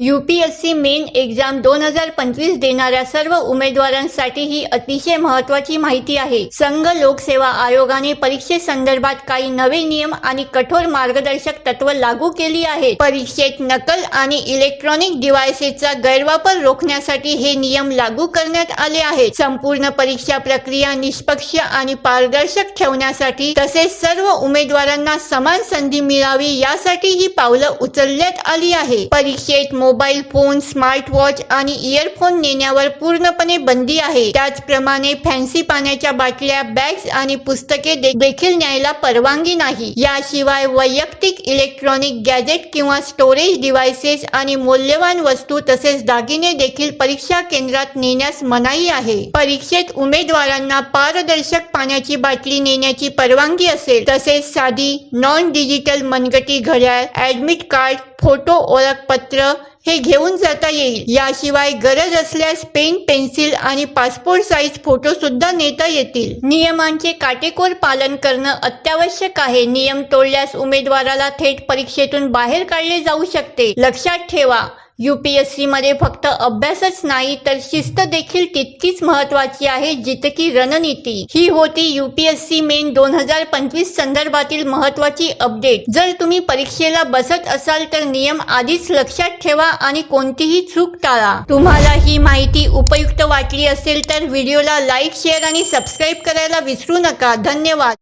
U P S C main exam दोन हजार पंचवीस देणाऱ्या सर्व उमेदवारांसाठी ही अतिशय महत्वाची माहिती आहे. संघ लोकसेवा आयोगाने परीक्षेसंदर्भात काही नवे नियम आणि कठोर मार्गदर्शक तत्व लागू केली आहेत. परीक्षेत नकल आणि इलेक्ट्रॉनिक डिव्हायसेसचा गैरवापर रोखण्यासाठी हे नियम लागू करण्यात आले आहेत. संपूर्ण परीक्षा प्रक्रिया निष्पक्ष आणि पारदर्शक ठेवण्यासाठी तसेच सर्व उमेदवारांना समान संधी मिळावी यासाठी ही पावलं उचलण्यात आली आहे. परीक्षेत मोबाईल फोन स्मार्ट वॉच आणि इयरफोन नेण्यावर पूर्णपणे बंदी आहे. त्याचप्रमाणे फॅन्सी पाण्याच्या बाटल्या बॅग्स आणि पुस्तके दे- देखील न्यायला परवानगी नाही. याशिवाय वैयक्तिक इलेक्ट्रॉनिक गॅजेट किंवा स्टोरेज डिव्हायसेस आणि मौल्यवान वस्तू तसेच दागिने देखील परीक्षा केंद्रात नेण्यास मनाई आहे. परीक्षेत उमेदवारांना पारदर्शक पाण्याची बाटली नेण्याची परवानगी असेल. तसेच साधी नॉन डिजिटल मनगटी घड्याळ ऍडमिट कार्ड फोटो ओळखपत्र हे घेऊन जाता येईल. याशिवाय गरज असल्यास पेन पेन्सिल आणि पासपोर्ट साईज फोटो सुद्धा नेता येतील. नियमांचे काटेकोर पालन करणं अत्यावश्यक आहे. नियम तोडल्यास उमेदवाराला थेट परीक्षेतून बाहेर काढले जाऊ शकते. लक्षात ठेवा यूपीएससी मध्ये फक्त अभ्यासच नाही तर शिस्त देखील तितकीच महत्वाची आहे जितकी रणनीती. ही होती यूपीएससी मेन दोन हजार पंचवीस संदर्भातील महत्वाची अपडेट जर तुम्ही परीक्षेला बसत असाल तर नियम आधीच लक्षात ठेवा आणि कोणतीही चूक टाळा. तुम्हाला ही माहिती उपयुक्त वाटली असेल तर व्हिडिओला लाईक शेअर आणि सबस्क्राईब करायला विसरू नका. धन्यवाद.